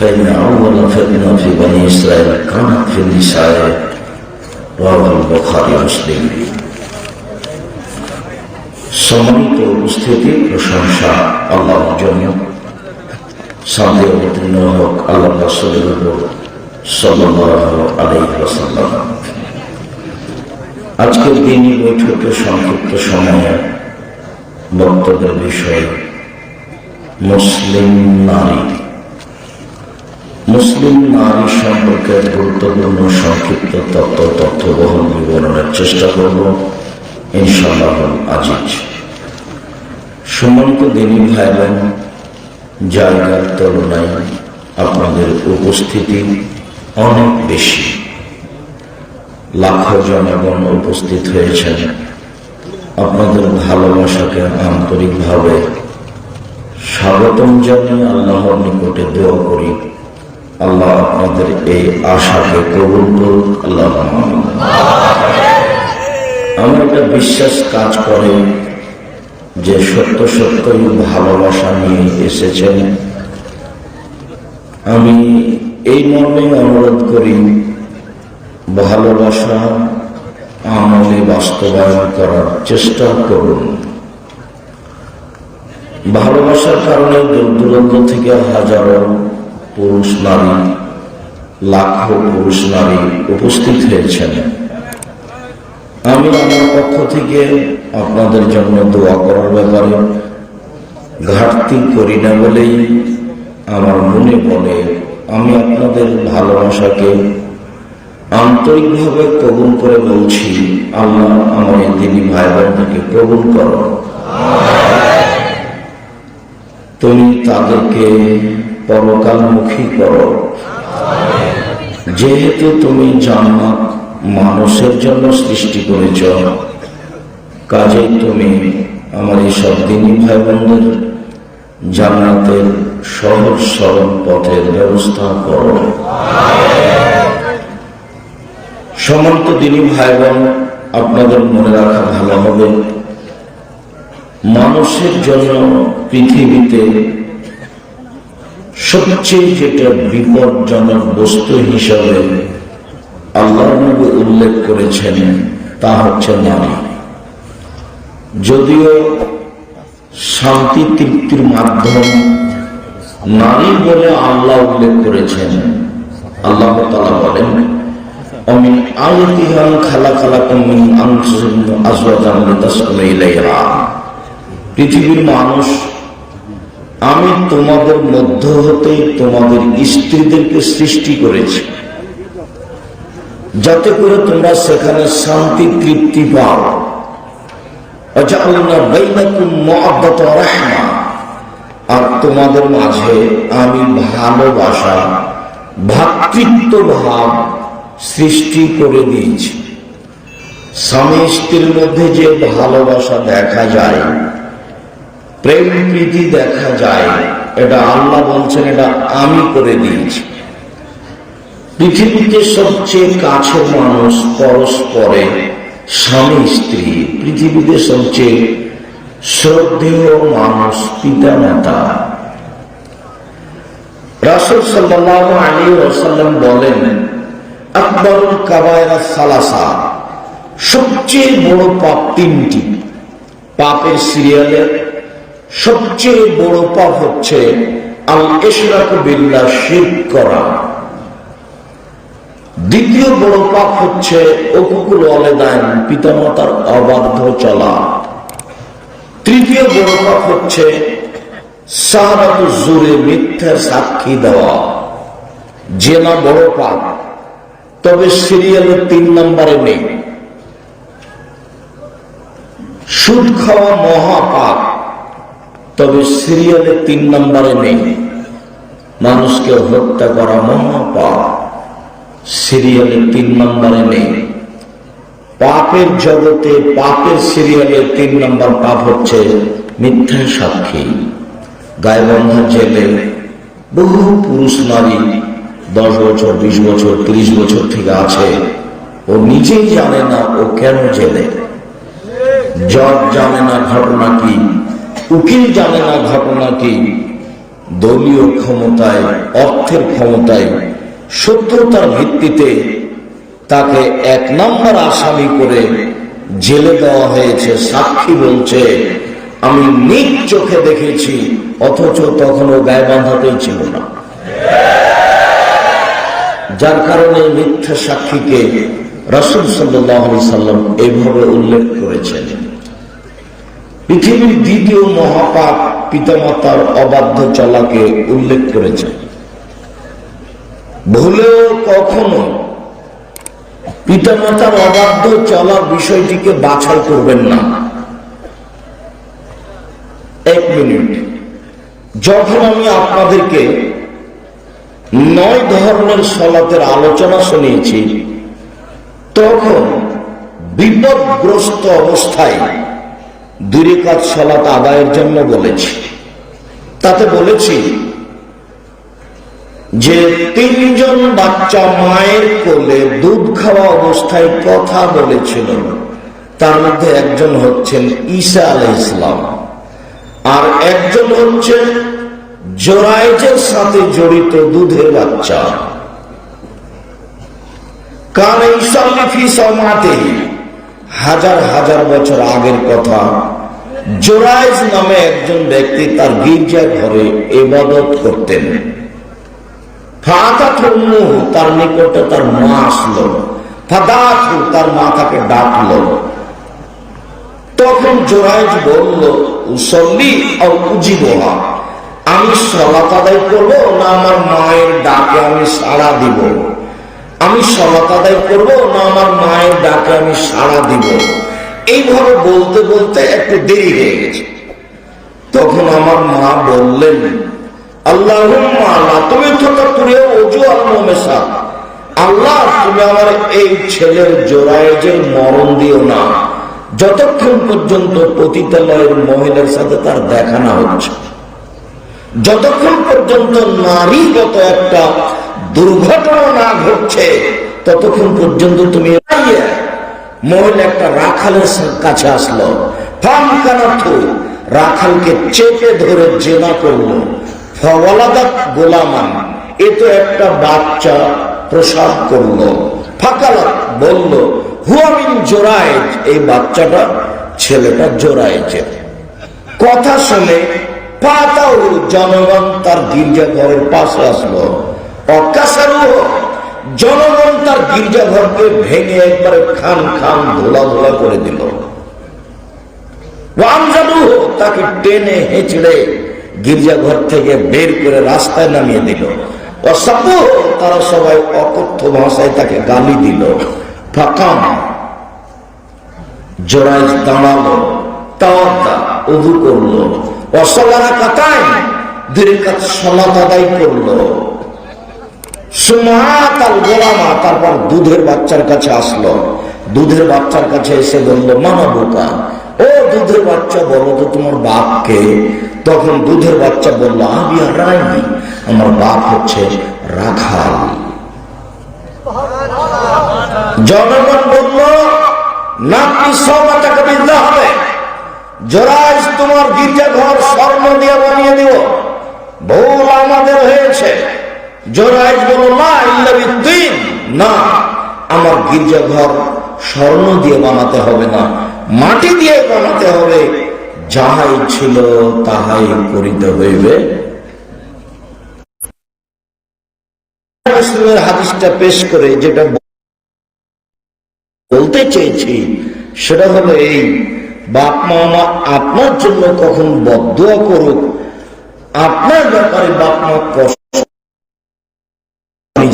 فإن أول فتنة في بني إسرائيل كانت في النساء رواه البخاري مسلم সম্মানিত উপস্থিতি প্রশংসা আল্লাহর জন্য সাথে অবতীর্ণ হোক আল্লাহ রাসূলের উপর সাল্লাল্লাহু আলাইহি ওয়াসাল্লাম আজকের দিনই বৈঠকে সংক্ষিপ্ত সময়ে বক্তব্যের বিষয় মুসলিম নারী মুসলিম নারী সম্পর্কে গুরুত্বপূর্ণ সংক্ষিপ্ত তত্ত্ব তথ্যবহন বিবরণের চেষ্টা করব। ইনশাআল্লাহ আজিজ। সম্মানিত দিনী ভাই বোন জায়গার তুলনায় আপনাদের উপস্থিতি অনেক বেশি। লাখো জনগণ উপস্থিত হয়েছেন। আপনাদের ভালোবাসাকে আন্তরিকভাবে স্বাগতম জানিয়ে আল্লাহর নিকটে দোয়া করি। আল্লাহ আপনাদের এই আশাকে কবুল করুক আল্লাহ আমার একটা বিশ্বাস কাজ করে যে সত্য সত্যই ভালোবাসা নিয়ে এসেছেন। আমি এই মর্মে অনুরোধ করি, ভালোবাসা আমলে বাস্তবায়ন করার চেষ্টা করুন। ভালোবাসার কারণে দূর দূরান্ত থেকে হাজারো পুরুষ নারী, লাখো পুরুষ নারী উপস্থিত হয়েছেন। আমি আমার পক্ষ থেকে আপনাদের জন্য দোয়া করার ব্যাপারে ঘাটতি করি না বলেই আমার মনে বলে আমি আপনাদের ভালোবাসাকে আন্তরিকভাবে কবুল করে বলছি, আল্লাহ আমার এই দিনী ভাই বোনকে কবুল করো। তুমি তাদেরকে পরকালমুখী করো। যেহেতু তুমি জান্নাত মানুষের জন্য সৃষ্টি করেছ কাজে তুমি আমার এই সব দিনী ভাই বোনদের জান্নাতের সহজ সরল পথের ব্যবস্থা করো। সমস্ত দিনী ভাই বোন আপনাদের মনে রাখা ভালো হবে। মানুষের জন্য পৃথিবীতে সবচেয়ে যেটা বিপজ্জনক বস্তু হিসাবে আল্লাহ উল্লেখ করেছেন, তা হচ্ছে নারী যদিও শান্তি তৃপ্তির মাধ্যম নারী বলে আল্লাহ উল্লেখ করেছেন, আল্লাহ তালা বলেন খালা খালা পৃথিবীর মানুষ আমি তোমাদের মধ্য হতে তোমাদের স্ত্রীদেরকে সৃষ্টি করেছি। যাতে করে তোমরা সেখানে শান্তি, তৃপ্তি পাও। আর তোমাদের মাঝে আমি ভালোবাসা ভাতৃত্ব ভাব সৃষ্টি করে দিয়েছি। স্বামী স্ত্রীর মধ্যে যে ভালোবাসা দেখা যায় প্রেম প্রীতি দেখা যায়। এটা আল্লাহ বলছেন, এটা আমি করে দিয়েছি। পৃথিবীতে সবচেয়ে কাছের মানুষ পরস্পরে স্বামী, স্ত্রী। পৃথিবীতে সবচেয়ে শ্রদ্ধেয় মানুষ পিতা মাতা রাসুল সাল্লাহ আলী ওসাল্লাম বলেন, আকবরুল কাবায়রা সালাসা। সবচেয়ে বড় পাপ তিনটি। পাপের সিরিয়ালের সবচেয়ে বড় পাপ হচ্ছে দ্বিতীয় বড় পাপ হচ্ছে অকুকুল অলেদায়ন পিতামাতার অবাধ্য চলা। তৃতীয় বড় পাপ হচ্ছে সাহারাত জোরে মিথ্যা সাক্ষী দেওয়া। জেনা বড় পাপ, তবে সিরিয়ালে তিন নম্বরে নেই। সুদ খাওয়া মহাপাপ তবে সিরিয়ালে তিন নম্বরে নেই। মানুষকে হত্যা করা মহাপাপ। সিরিয়ালে তিন নম্বরে নেই। পাপের জগতে পাপের সিরিয়ালে তিন নম্বর পাপ হচ্ছে মিথ্যা সাক্ষী। গায়বন্ধা জেলে বহু পুরুষ নারী দশ বছর, বিশ বছর, ত্রিশ বছর থেকে আছে। ও নিজেই জানে না ও কেন জেলে। জজ জানে না ঘটনা কি। উকিল জানে না ঘটনা কি? দলীয় ক্ষমতায়, অর্থের ক্ষমতায়, শত্রুতার ভিত্তিতে তাকে এক নম্বর আসামি করে জেলে দেওয়া হয়েছে, সাক্ষী বলছে, আমি নিজ চোখে দেখেছি, অথচ তখনও গায়ে বাঁধাতেই ছিল না। যার কারণে মিথ্যা সাক্ষীকে রসুল সাল্লাহ সাল্লাম এইভাবে উল্লেখ করেছেন। পৃথিবীর দ্বিতীয় মহাপাপ পিতামাতার অবাধ্য চলাকে উল্লেখ করেছেন ভুলেও কখনো পিতামাতার অবাধ্য চলার বিষয়টিকে বাছাই করবেন না। এক মিনিট। যখন আমি আপনাদেরকে নয় ধরনের সলাতের আলোচনা শুনিয়েছি, তখন বিপদগ্রস্ত অবস্থায় দূরে কাজ সলাত আদায়ের জন্য বলেছি। তাতে বলেছি যে তিনজন বাচ্চা মায়ের কোলে দুধ খাওয়া অবস্থায় কথা বলেছিল। তার মধ্যে একজন হচ্ছেন ঈসা আলাই ইসলাম আর একজন হচ্ছেন জোরাইজের সাথে জড়িত দুধের বাচ্চা। কান ইসাল্লিফি সমাতে হাজার হাজার বছর আগের কথা। জোরাইজ নামে একজন ব্যক্তি তার গির্জা ঘরে এবাদত করতেন। তার নিকটে তার মা আসলো। তার মা তাকে ডাকলো। তখন জোরাইজ বলল, উসল্লি আর উজিবহা, আমি সলাত আদায় করব না আমার মায়ের ডাকে আমি সাড়া দিব? আমি সলাত আদায় করব না আমার মায়ের ডাকে আমি সাড়া দিব? এইভাবে বলতে বলতে একটু দেরি হয়ে গেছে। তখন আমার মা বললেন আল্লাহ, তুমি আল্লাহ, তুমি আমার এই ছেলের জোরায়েজের মরণ দিও না। যতক্ষণ পর্যন্ত পতিতালয়ের মহিলার সাথে তার দেখা না হচ্ছে। যতক্ষণ পর্যন্ত নারীগত একটা দুর্ঘটনা না ঘটছে, ততক্ষণ পর্যন্ত তুমি মহিলা একটা রাখালের কাছে আসলো। রাখালকে চেপে ধরে জেনা করল। গোলামান, এ তো একটা বাচ্চা প্রসাদ করল। ফাকালাত বলল হুয়ামিন জোরায়েজ, এই বাচ্চাটা ছেলেটা জোরায়েজের কথা শুনে পাতাও জনগণ তার গির্জা ঘরের পাশে আসলো। জনগণ তার গির্জা ঘরকে ভেঙে একবারে খান খান ধোলা ধোলা করে দিল। তাকে টেনে হেঁচড়ে গির্জা ঘর থেকে বের করে রাস্তায় নামিয়ে দিল। তারা সবাই অকথ্য ভাষায় তাকে গালি দিল। ফাকাম জোড়াই দাঁড়াল করল। অসলারা কাতায় কাছে সলাত আদায় করল। সুমাতাল গোলামা তারপর দুধের বাচ্চার কাছে আসলো। দুধের বাচ্চার কাছে এসে বলল, মামা বোকা, ও দুধের বাচ্চা বলো তো তোমার বাপকে। তখন দুধের বাচ্চা বলল, আমি আর রাইনি আমার বাপ হচ্ছে রাখাল। জনগণ বলল নাকি সবা টাকা দিতে হবে। জোরাজ, তোমার গির্জা ঘর স্বর্ণ দিয়ে বানিয়ে দিব। ভুল আমাদের হয়েছে। আমার গির্জা ঘর স্বর্ণ দিয়ে বানাতে হবে না, মাটি দিয়ে বানাতে হবে। যাহাই ছিল তাহাই করিতে হইবে। হাদিসটা পেশ করে যেটা বলতে চেয়েছি, সেটা হলো এই, বাপ মা আপনার জন্য কখন বদুয়া করুক, আপনার ব্যাপারে বাপ মা কষ্ট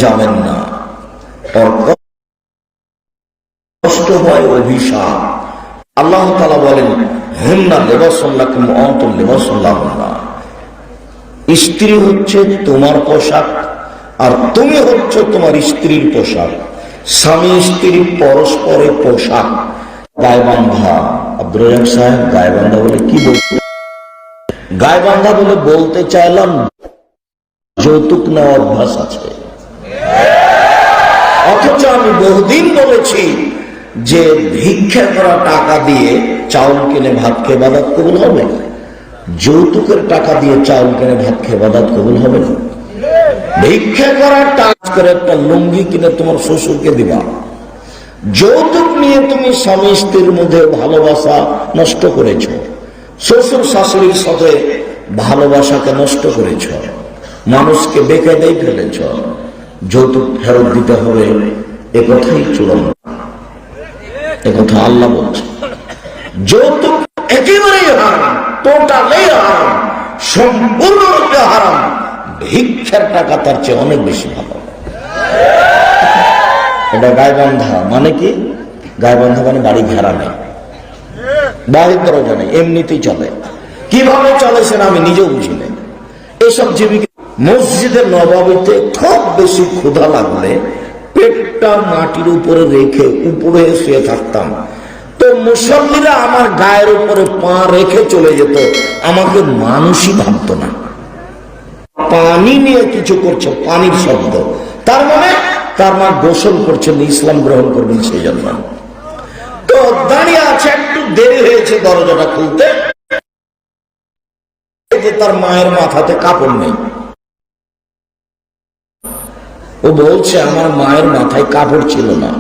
যাবেন না। কষ্ট হয় অভিশাপ। আল্লাহ তালা বলেন, হুন্না লেবাসল্লাহ কিংবা অন্তর লেবাসল্লাহ স্ত্রী হচ্ছে তোমার পোশাক আর তুমি হচ্ছে তোমার স্ত্রীর পোশাক। স্বামী স্ত্রী পরস্পরের পোশাক। গায়বান্ধা আব্দুল সাহেব, গায়বান্ধা বলে কি বলতে গায়বান্ধা বলে বলতে চাইলাম, যৌতুক নেওয়া অভ্যাস আছে। অথচ আমি বহুদিন বলেছি যে ভিক্ষা করা টাকা দিয়ে চাউল কিনে ভাত খেয়ে বাদাত কবুল হবে যৌতুকের টাকা দিয়ে চাউল কিনে ভাত খেয়ে বাদাত কবুল হবে না। ভিক্ষা করার টাকা করে একটা লুঙ্গি কিনে তোমার শ্বশুরকে দিবা। যৌতুক নিয়ে তুমি স্বামী স্ত্রীর মধ্যে ভালোবাসা নষ্ট করেছ। শ্বশুর শাশুড়ির সাথে ভালোবাসাকে নষ্ট করেছ। মানুষকে বেকায়দাই ফেলেছ। যৌতুক ফেরত দিতে হবে, এ কথাই চূড়ান্ত এ কথা আল্লাহ বলছে। যৌতুক একেবারেই হারাম, টোটালি হারাম সম্পূর্ণরূপে হারাম, ভিক্ষার টাকা তার চেয়ে অনেক বেশি ভালো। এটা গায়বান্ধা মানে কি? গায়বান্ধা মানে বাড়ি ঘেরা নেই। বাড়ির দরজা নেই, এমনিতেই চলে। কীভাবে চলে সেটা আমি নিজেও বুঝি না এসব জীবিকা মসজিদের নবাবিতে খুব বেশি ক্ষুধা লাগলে পেটটা মাটির উপরে রেখে উপরে শুয়ে থাকতাম। তো মুসল্লিরা আমার গায়ের উপরে পা রেখে চলে যেত। আমাকে মানুষই ভাবতো না। পানি নিয়ে কিছু করছে, পানির শব্দ। তার মানে তার মা গোসল করছেন ইসলাম গ্রহণ করবেন সেই জন্য তো দাঁড়িয়ে আছে, একটু দেরি হয়েছে দরজাটা খুলতে। তার মায়ের মাথাতে কাপড় নেই। ও বলছে, আমার মায়ের মাথায় কাপড় ছিল না।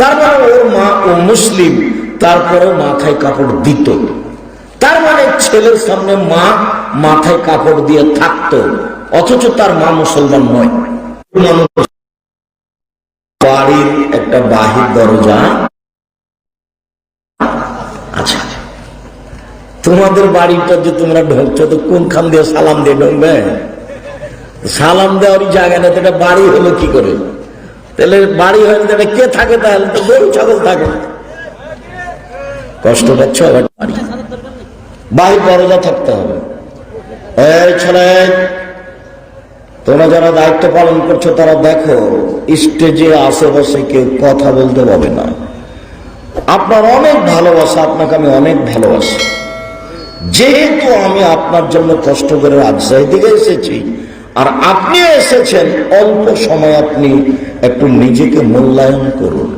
তার মানে ওর মা ও মুসলিম তারপরেও মাথায় কাপড় দিত। তার মানে ছেলের সামনে মা মাথায় কাপড় দিয়ে থাকতো, অথচ তার মা মুসলমান নয়। বাড়ির একটা বাহির দরজা। আচ্ছা তোমাদের বাড়িটা যে তোমরা ঢুকছো, তো কোনখান দিয়ে সালাম দিয়ে ঢুকবে? সালাম দেওয়ারই জায়গা নেই এটা বাড়ি হলো কি করে? তাহলে বাড়ি হয়ে গেলে কে থাকে তাহলে? তো গরু, ছাগল থাকে। কষ্ট পাচ্ছ আবার বাড়ি? থাকতে হবে। তোমরা যারা দায়িত্ব পালন করছ, তারা দেখো, স্টেজে, আশেপাশে কেউ কথা বলতে পাবে না। আপনার অনেক ভালোবাসা, আপনাকে আমি অনেক ভালোবাসি। যেহেতু আমি আপনার জন্য কষ্ট করে রাজশাহী থেকে এসেছি আর আপনি এসেছেন, অল্প সময় আপনি একটু নিজেকে মূল্যায়ন করুন।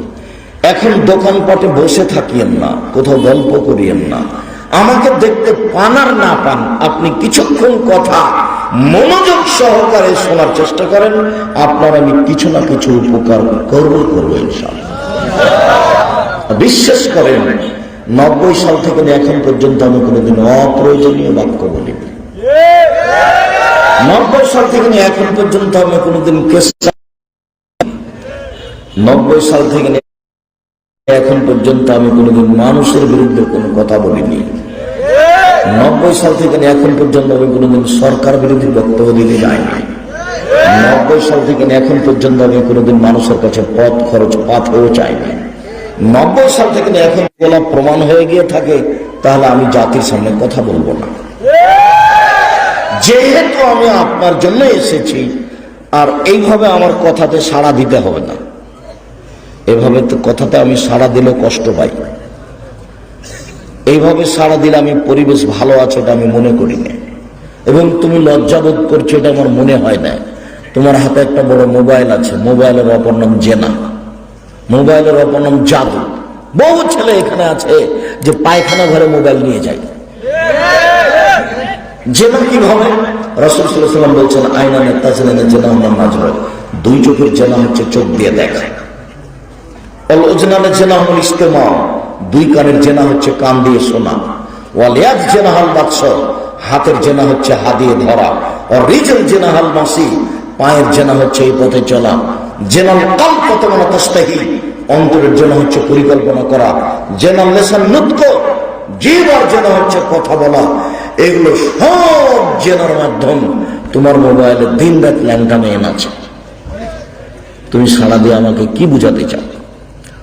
এখন দোকানপাটে বসে থাকিয়েন না, কোথাও গল্প করিয়েন না। আমাকে দেখতে পান আর না পান, আপনি কিছুক্ষণ কথা মনোযোগ সহকারে শোনার চেষ্টা করেন, আপনার আমি কিছু না কিছু উপকার করব করব বিশ্বাস করেন, নব্বই সাল থেকে এখন পর্যন্ত আমি কোনোদিন অপ্রয়োজনীয় বাক্য বলিনি। নব্বই সাল থেকে নিয়ে এখন পর্যন্ত আমি কোনোদিন নব্বই সাল থেকে এখন পর্যন্ত আমি কোনোদিন মানুষের বিরুদ্ধে কোনো কথা বলিনি। নব্বই সাল থেকে এখন পর্যন্ত আমি কোনোদিন সরকার বিরোধী বক্তব্য দিতে যাইনি। নব্বই সাল থেকে এখন পর্যন্ত আমি কোনোদিন মানুষের কাছে পথ খরচ পাথেও চাইনি নব্বই সাল থেকে এখন প্রমাণ হয়ে গিয়ে থাকে, তাহলে আমি জাতির সামনে কথা বলব না। যেহেতু আমি আপনার জন্য এসেছি, আর এইভাবে আমার কথাতে সাড়া দিতে হবে না। এভাবে তো কথাতে আমি সাড়া দিলেও কষ্ট পাই। এইভাবে সাড়া দিলে আমি পরিবেশ ভালো আছে এটা আমি মনে করি না। এবং তুমি লজ্জাবোধ করছ এটা আমার মনে হয় না। তোমার হাতে একটা বড় মোবাইল আছে, মোবাইলের অপর নাম জেনা। মোবাইলের অপর নাম জাদু। বহু ছেলে এখানে আছে যে পায়খানা ঘরে মোবাইল নিয়ে যায়। জেনা কীভাবে রসুল সাল্লাম বলছেন, আইনা নেতা ছিলেন জেনা আমার মাঝ হয় দুই চোখের জেনা হচ্ছে চোখ দিয়ে দেখা। ইস্তেমা দুই কানের হচ্ছে হাতের হচ্ছে দিয়ে ধরা। পায়ের জেনা হচ্ছে এই পথে চলা। জেনাল অন্তরের জন্য হচ্ছে পরিকল্পনা করা। জেনাল লেসান নুৎক জেনা হচ্ছে কথা বলা। এগুলো সব জেনার মাধ্যম। তোমার মোবাইলে দিন রাত ল্যাংটা মেন আছে তুমি সারা দিয়ে আমাকে কি বুঝাতে চাও?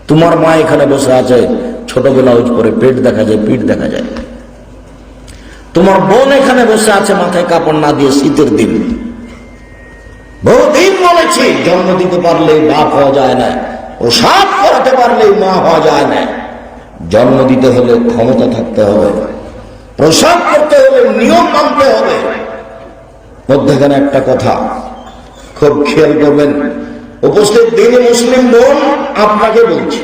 তোমার মা এখানে বসে আছে, ছোট ব্লাউজ পরে পেট দেখা যায়, পিঠ দেখা যায়। তোমার বোন এখানে বসে আছে, মাথায় কাপড় না দিয়ে শীতের দিন। বহুদিন বলেছি, জন্ম দিতে পারলেই বাপ হওয়া যায় না, প্রসাদ করাতে পারলেই মা হওয়া যায় না। জন্ম দিতে হলে ক্ষমতা থাকতে হবে। প্রসাদ করতে হলে নিয়ম মানতে হবে। মধ্যেখানে একটা কথা, খুব খেয়াল করবেন। উপস্থিত দিনী মুসলিম বোন আপনাকে বলছে।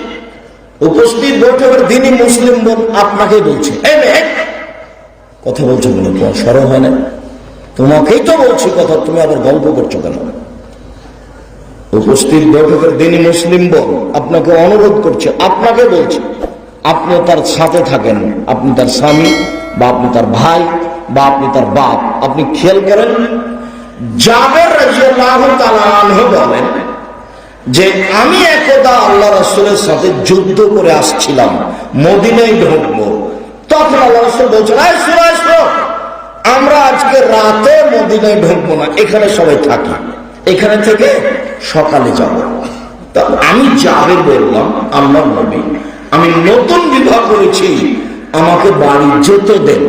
উপস্থিত বৈঠকের দিনী মুসলিম বোন আপনাকে বলছে। কথা বলছো কেন? তোমার সরব হয় না? তোমাকেই তো বলছি কথা, তুমি আবার গল্প করছ কেন? উপস্থিত বৈঠকের দিনই মুসলিম বোন আপনাকে অনুরোধ করছে, আপনাকে বলছে, আপনি তার সাথে থাকেন, আপনি তার স্বামী বা আপনি তার ভাই বা আপনি তার বাপ। আপনি খেয়াল করেন জাবের বলেন যে আমি একদা আল্লাহ রাসূলের সাথে যুদ্ধ করে আসছিলাম মদিনায় ঢুকবো। তখন আল্লাহ রাসূল বলছেন "এই শোনো, এই শোনো, আমরা আজকে রাতে ঢুকবো না এখানে সবাই থাকি। এখানে থেকে সকালে যাব। আমি যাবে বললাম আল্লাহ নবী আমি নতুন বিবাহ করেছি আমাকে বাড়ি যেতে দেন।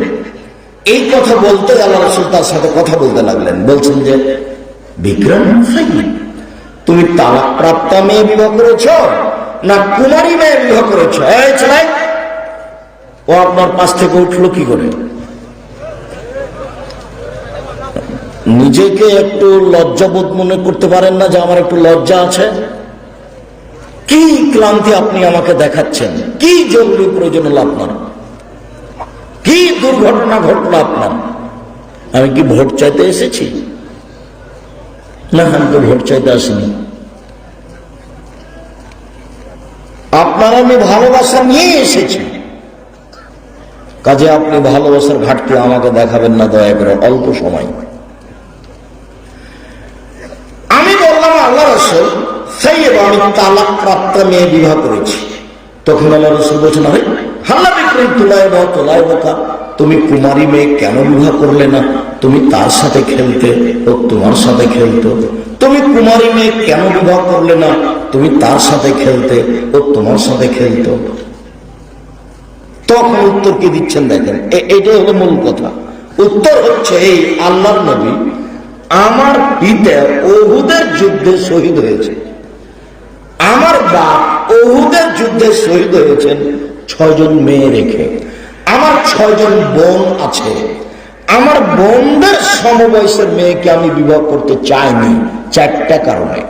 এই কথা বলতে আল্লাহ রসুল তার সাথে কথা বলতে লাগলেন। বলছেন যে, বিক্রম তুমি তালাক প্রাপ্তা মেয়ে বিবাহ করেছ না কুমারী মেয়ে বিবাহ করেছ? ও আপনার পাশ থেকে উঠল কি করে? নিজেকে একটু লজ্জাবোধ মনে করতে পারেন না যে আমার একটু লজ্জা আছে? কি ক্লান্তি আপনি আমাকে দেখাচ্ছেন? কি জরুরি প্রয়োজন হলো আপনার কি দুর্ঘটনা ঘটলো আপনার? আমি কি ভোট চাইতে এসেছি? না, আমি তো ভোট চাইতে আসিনি। আপনার আমি ভালোবাসা নিয়ে এসেছি। কাজে আপনি ভালোবাসার ঘাটতি আমাকে দেখাবেন না, দয়া করে, অল্প সময়। আমি বললাম, আল্লাহ রসুল সেই আমি তালাক প্রাপ্ত মেয়ে বিবাহ করেছি। তখন আল্লাহ রসুল বলছেন হাল্লা বিক্রম তোলায় বা তোলায় বোকা তুমি কুমারী মেয়ে কেন বিবাহ করলে না? তুমি তার সাথে খেলতে ও তোমার সাথে খেলতো। তুমি কুমারী মেয়ে কেন বিবাহ করলে না? তুমি তার সাথে খেলতে ও তোমার সাথে খেলতো। তখন উত্তর কি দিচ্ছেন দেখেন? এটাই হলো মূল কথা। উত্তর হচ্ছে এই আল্লাহর নবী আমার পিতা ওহুদের যুদ্ধে শহীদ হয়েছে। আমার বাপ ওহুদের যুদ্ধে শহীদ হয়েছেন। ছয়জন মেয়ে রেখে। আমার ছয়জন বোন আছে। আমার বোনদের সমবয়সের মেয়েকে আমি বিবাহ করতে চাইনি, চারটা কারণে।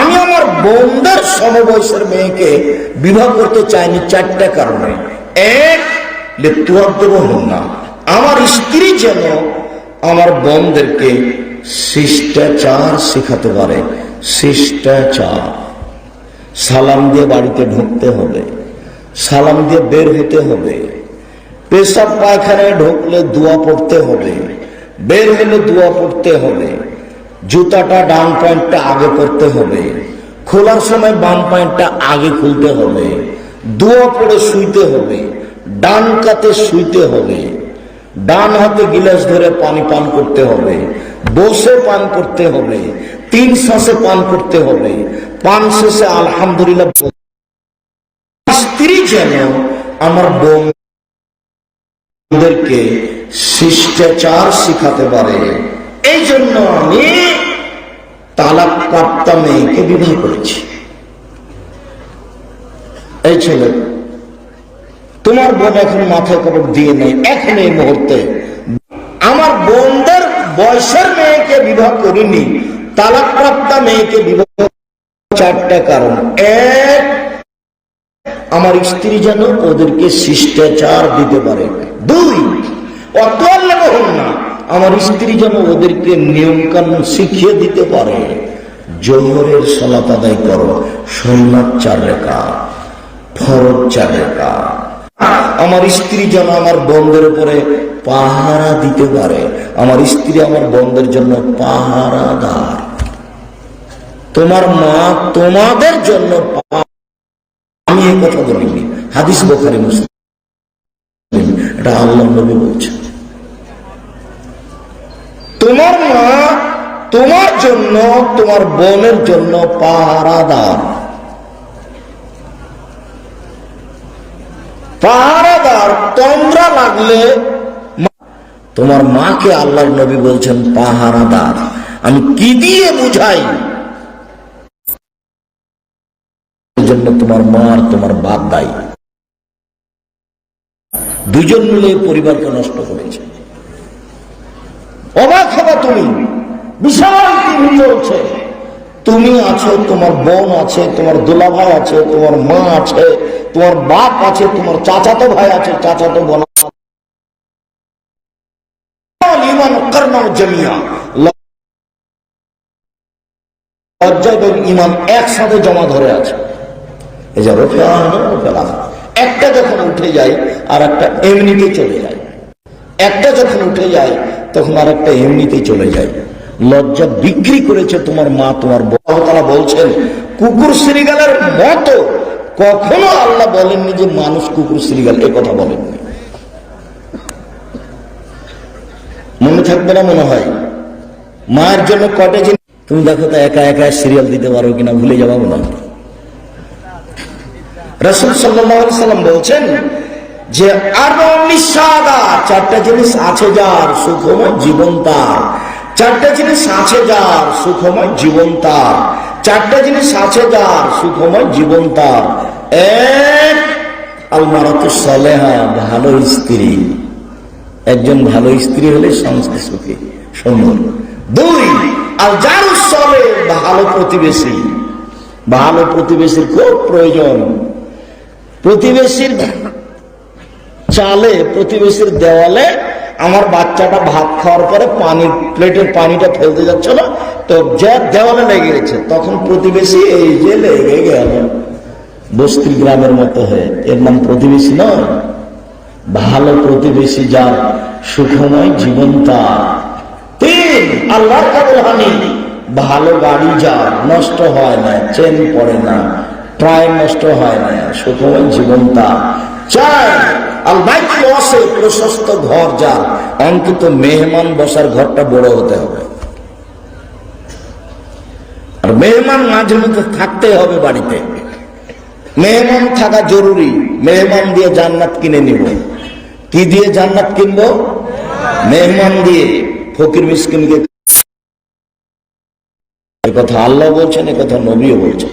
আমি আমার বোনদের সমবয়সের মেয়েকে বিবাহ করতে চাইনি, চারটা কারণে। এক না আমার স্ত্রী যেন আমার বোনদেরকে শিষ্টাচার শেখাতে পারে, শিষ্টাচার। সালাম দিয়ে বাড়িতে ঢুকতে হবে, সালাম দিয়ে বের হতে হবে, পেশাব পায়খানায় ঢুকলে দোয়া পড়তে হবে, বের হলে দোয়া পড়তে হবে, জুতাটা ডান পয়েন্টটা আগে করতে হবে, খোলার সময় বাম পয়েন্টটা আগে খুলতে হবে, দোয়া পড়ে শুইতে হবে, ডান কাতে শুইতে হবে, ডান হাতে গিলাস ধরে পানি পান করতে হবে, বসে পান করতে হবে, তিন শ্বাসে পান করতে হবে পান শেষে আলহামদুলিল্লাহ স্ত্রী যেন আমার বোন ওদেরকে শিষ্টাচার শিখাতে পারে। এই জন্য আমি তালাক প্রাপ্তা মেয়েকে বিবাহ করেছি। এই ছেলে, তোমার বোন এখন মাথায় কাপড় দিয়ে নেই, এখন এই মুহূর্তে আমার বোনদের বয়সের মেয়েকে বিবাহ করিনি তালাক প্রাপ্তা মেয়েকে বিবাহ চারটা কারণ। এক, আমার স্ত্রী যেন ওদেরকে শিষ্টাচার দিতে পারে। দুই অত না, আমার স্ত্রী যেন ওদেরকে নিয়ম কানুন শিখিয়ে দিতে পারে। জোহরের সলাত আদায় করো সোমনাথ চার রেখা, ফরজ চার রেখা। আমার স্ত্রী যেন আমার বন্ধের উপরে পাহারা দিতে পারে। আমার স্ত্রী আমার বন্ধের জন্য পাহারাদার। তোমার মা তোমাদের জন্য আমি এই কথা বলিনি। হাদিস বোখারি মুসলিম। এটা আল্লাহ নবী বলছেন। তোমার মা তোমার জন্য, তোমার বোনের জন্য পাহারাদার। পাহারাদার তন্দ্রা লাগলে তোমার মাকে আল্লাহর নবী বলছেন পাহারাদার। আমি কি দিয়ে বুঝাই এর জন্য তোমার মা আর তোমার বাপ দায়ী। দুজন মিলে পরিবারকে নষ্ট করেছে। অবাক হবা তুমি। বিশাল টিভি চলছে। তুমি আছো, তোমার বোন আছে, তোমার দুলাভাই আছে, তোমার মা আছে, তোমার বাপ আছে, তোমার চাচাতো ভাই আছে, চাচাতো বোন লজ্জা এবং ইমান একসাথে জমা ধরে আছে। এই যে রফিয়ান। একটা যখন উঠে যায় আর একটা এমনিতে চলে যায়। একটা যখন উঠে যায়, তখন আর একটা এমনিতেই চলে যায়। লজ্জা বিক্রি করেছে তোমার মা, তোমার তারা বলছেন, কুকুর শ্রীগালের মতো কখনো আল্লাহ বলেননি যে মানুষ কুকুর শ্রীগাল, এ কথা বলেননি। মনে থাকবে না মনে হয়? মায়ের জন্য কটে তুমি দেখো তো একা একা সিরিয়াল দিতে পারো কিনা, ভুলে যাব না রসুল সাল্লাম বলছেন যে আরও নিঃসাদা চারটা জিনিস আছে যার সুখময় জীবন তার। চারটা জিনিস আছে যার সুখময় জীবন তার। চারটা জিনিস আছে যার সুখময় জীবন তার। এক, আলমারাত সালেহা, ভালো স্ত্রী। একজন ভালো স্ত্রী হলে সংসার সুখী। সুন্দর দুই আর যার ভালো প্রতিবেশী। ভালো প্রতিবেশীর খুব প্রয়োজন। প্রতিবেশীর চালে, প্রতিবেশীর দেওয়ালে আমার বাচ্চাটা ভাত খাওয়ার পরে পানি প্লেটের পানিটা ফেলতে যাচ্ছিল। তো যে দেওয়ালে লেগে গেছে, তখন প্রতিবেশী এই যে লেগে গেল। বস্তি গ্রামের মতো হয়ে। এর নাম প্রতিবেশী নয়। ভালো প্রতিবেশী যার সুখময় জীবন তার। তিন, আল্লাহর ভালো গাড়ি যার, নষ্ট হয় না, চেন পড়ে না। প্রায় নষ্ট হয় না। সুখময় জীবন তার চার আলবাইকি অসে প্রশস্ত ঘর যার। অন্তত মেহমান বসার ঘরটা বড় হতে হবে। আর মাঝে মধ্যে থাকতে হবে বাড়িতে। মেহমান থাকা জরুরি। দিয়ে জান্নাত কিনে নিব। কি দিয়ে জান্নাত কিনবো? মেহমান দিয়ে। ফকির মিসকিনকে কথা আল্লাহ বলছেন কথা নবীও বলছেন।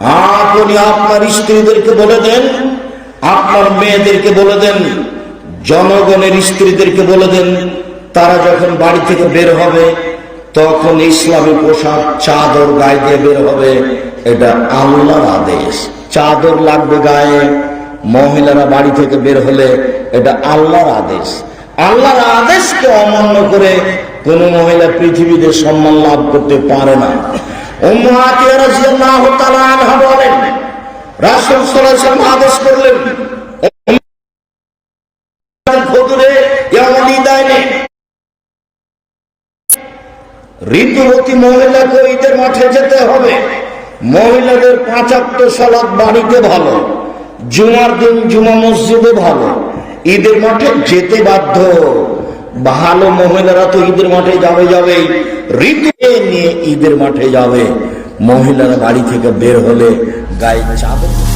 আপনি আপনার স্ত্রীদেরকে বলে দেন, আপনার মেয়েদেরকে বলে দেন, জনগণের স্ত্রীদেরকে বলে দেন, তারা যখন বাড়ি থেকে বের হবে, তখন ইসলামী পোশাক, চাদর গায়ে দিয়ে বের হবে। এটা আল্লাহর আদেশ। চাদর লাগবে গায়ে, মহিলারা বাড়ি থেকে বের হলে এটা আল্লাহর আদেশ। আল্লাহর আদেশকে অমান্য করে কোন মহিলা পৃথিবীতে সম্মান লাভ করতে পারে না। আদেশ করলেন ঋতুবতী মহিলাকে ঈদের মাঠে যেতে হবে। মহিলাদের পাঁচাত্ত সালাদ বাড়িতে ভালো, জুমার দিন জুমা মসজিদে ভালো, ঈদের মাঠে যেতে বাধ্য। ভালো মহিলারা তো ঈদের মাঠে যাবে যাবে। ঋতু নিয়ে ঈদের মাঠে যাবে। মহিলারা বাড়ি থেকে বের হলে গায়ে চাদর